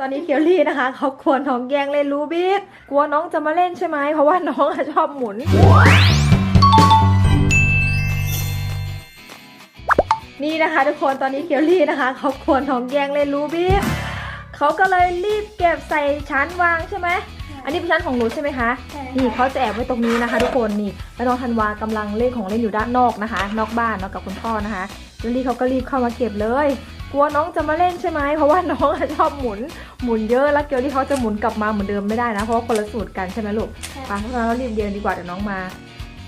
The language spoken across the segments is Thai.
ตอนนี้เคียวรี่นะคะเขากลัวน้องแย่งเล่นรูบิกกลัวน้องจะมาเล่นใช่ไหมเพราะว่าน้องอะชอบหมุน นี่นะคะทุกคนตอนนี้เคียวรี่นะคะเขากลัวน้องแย่งเล่นรูบิกเขาก็เลยรีบเก็บใส่ชั้นวางใช่ไหมอันนี้เป็นชั้นของหนูใช่ไหมคะใช่นี่เขาจะแอบไว้ตรงนี้นะคะ ทุกคนนี่แล้วน้องธันวากำลังเล่นของเล่นอยู่ด้านนอกนะคะ นอกบ้านเนาะกับคุณพ่อนะคะเจลลี่เขาก็รีบเข้ามาเก็บเลย กลัวน้องจะมาเล่นใช่ไหมเพราะว่าน้องอะชอบหมุนหมุนเยอะแล้วเกลลี่เขาจะหมุนกลับมาเหมือนเดิมไม่ได้นะเพราะว่าคนละสูตรกันใช่ไหมลูกไปเพราะฉะนั้นเรารีบเรียนดีกว่าเดี๋ยวน้องมา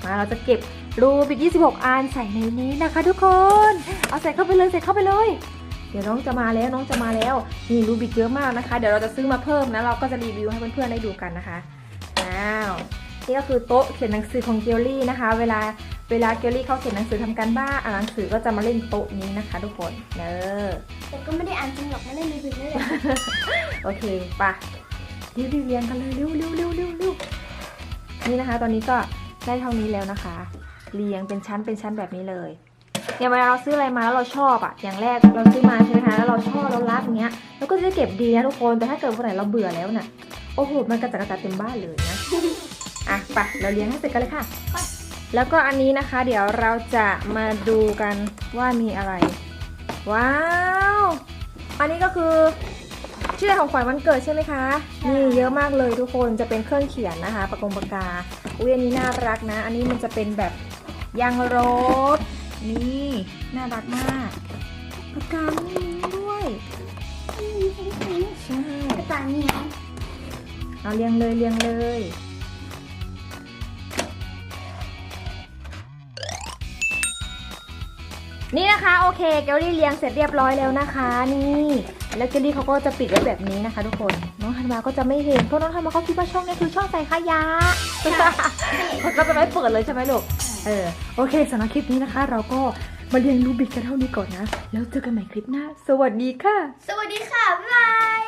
มาเราจะเก็บรูบิก26 อันใส่ในนี้นะคะ ทุกคน เอาใส่เข้าไปเลยใส่เข้าไปเลย เดี๋ยวน้องจะมาแล้วน้องจะมาแล้วนี่รูบิกเยอะมากนะคะ เดี๋ยวเราจะซื้อมาเพิ่มนะเราก็จะรีวิวให้เพื่อนๆได้ดูกันนะคะอ้าวนี่ก็คือโต๊ะเขียนหนังสือของเกลลี่นะคะ เวลา เวลาเกลลี่เขาเขียนหนังสือทำการบ้านอ่านหนังสือก็จะมาเล่นโต๊ะนี้นะคะ ทุกคนเนอแต่ก็ไม่ได้อ่านจริงหรอกไม่ได้มีบินนั่นแหละโอเคปะรีบๆเรียงกันเลยเร็วเร็วเร็วเร็วเร็วนี่นะคะ ตอนนี้ก็ได้เท่านี้แล้วนะคะ เรียงเป็นชั้นเป็นชั้นแบบนี้เลยเนี่ยเวลาเราซื้ออะไรมาแล้วเราชอบอะอย่างแรกเราซื้อมาใช่ไหมคะแล้วเราชอบเรารักอย่างเงี้ยเราก็จะได้เก็บดีนะทุกคนแต่ถ้าเกิดวันไหนเราเบื่อแล้วน่ะโอ้โหมันกระจัดกระจายเต็มบ้านเลยนะอะไปเราเรียงให้เสร็จกันเลยค่ะ แล้วก็อันนี้นะคะ เดี๋ยวเราจะมาดูกันว่ามีอะไร ว้าว อันนี้ก็คือชื่อของขวัญวันเกิดใช่ไหมคะ นี่เยอะมากเลยทุกคนจะเป็นเครื่องเขียนนะคะปากกงปากกาอุ้ยอันนี้น่ารักนะ อันนี้มันจะเป็นแบบยางรถ นี่น่ารักมากปากกาไม่มีด้วยใช่กระต่ายเหนียวเอาเรียงเลยเรียงเลย นี่นะคะโอเคเกลลี่เรียงเสร็จเรียบร้อยแล้วนะคะ นี่แล้วเกลลี่เขาก็จะปิดไว้แบบนี้นะคะ ทุกคนน้องธันวาก็จะไม่เห็นเพราะน้องธันวาเขาคิดว่าช่องนี้คือช่องใส่ขยะก็จะไม่เปิดเลยใช่ไหมลูกเออโอเคสำหรับคลิปนี้นะคะ เราก็มาเรียนรู้บิดกันเท่านี้ก่อนนะ แล้วเจอกันใหม่คลิปหน้า สวัสดีค่ะ สวัสดีค่ะบ๊ายบาย